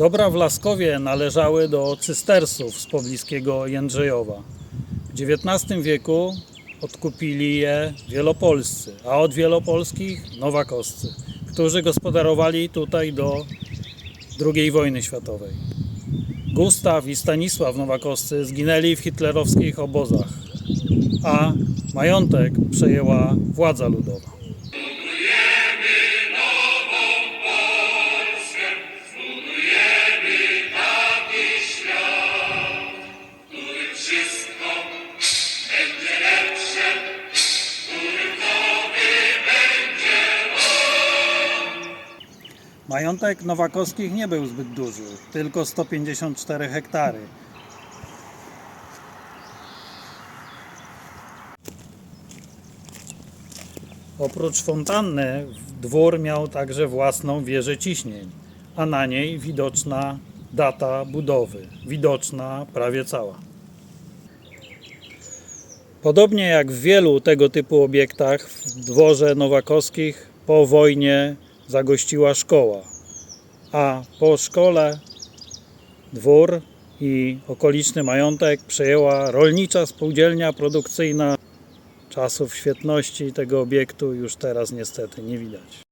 Dobra w Laskowie należały do cystersów z pobliskiego Jędrzejowa. W XIX wieku odkupili je wielopolscy, a od wielopolskich nowakowscy, którzy gospodarowali tutaj do II wojny światowej. Gustaw i Stanisław Nowakowscy zginęli w hitlerowskich obozach, a majątek przejęła władza ludowa. Majątek Nowakowskich nie był zbyt duży, tylko 154 hektary. Oprócz fontanny dwór miał także własną wieżę ciśnień, a na niej widoczna data budowy, widoczna prawie cała. Podobnie jak w wielu tego typu obiektach w dworze Nowakowskich po wojnie zagościła szkoła, a po szkole dwór i okoliczny majątek przejęła rolnicza spółdzielnia produkcyjna. Czasów świetności tego obiektu już teraz niestety nie widać.